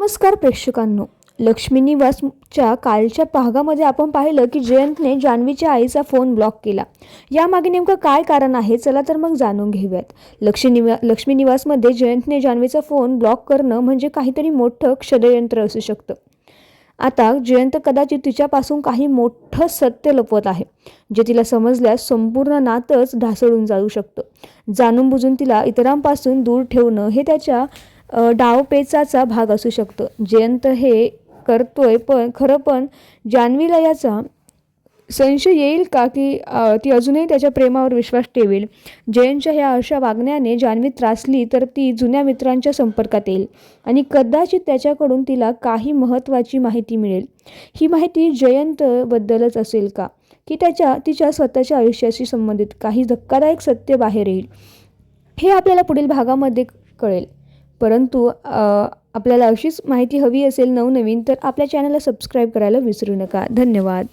नमस्कार प्रेक्षकांनो. लक्ष्मी निवासच्या कालच्या भागामध्ये आपण पाहिलं की जयंतने जान्हवीच्या आईचा फोन ब्लॉक केला. यामागे नेमकं काय कारण आहे चला तर मग जाणून घेऊयात. लक्ष्मी निवा लक्ष्मी निवासमध्ये जयंतने जान्हवीचा फोन ब्लॉक करणं म्हणजे काहीतरी मोठं षडयंत्र असू शकतं. आता जयंत कदाचित तिच्यापासून काही मोठं सत्य लपवत आहे जे तिला समजल्यास संपूर्ण नातंच ढासळून जाऊ शकतं. जाणून बुजून तिला इतरांपासून दूर ठेवणं हे त्याच्या डावपेचाचा भाग असू शकतो. जयंत हे करतोय पण खरं पण जान्हवीला याचा संशय येईल का की ती अजूनही त्याच्या प्रेमावर विश्वास ठेवेल? जयंतच्या ह्या अशा वागण्याने जान्हवी त्रासली तर ती जुन्या मित्रांच्या संपर्कात येईल आणि कदाचित त्याच्याकडून तिला काही महत्त्वाची माहिती मिळेल. ही माहिती जयंतबद्दलच असेल का? की त्याच्या तिच्या स्वतःच्या आयुष्याशी संबंधित काही धक्कादायक सत्य बाहेर येईल? हे आपल्याला पुढील भागामध्ये कळेल. परंतु आपल्याला अशीच माहिती हवी असेल नवनवीन तर आपल्या चॅनलला सबस्क्राईब करायला विसरू नका. धन्यवाद.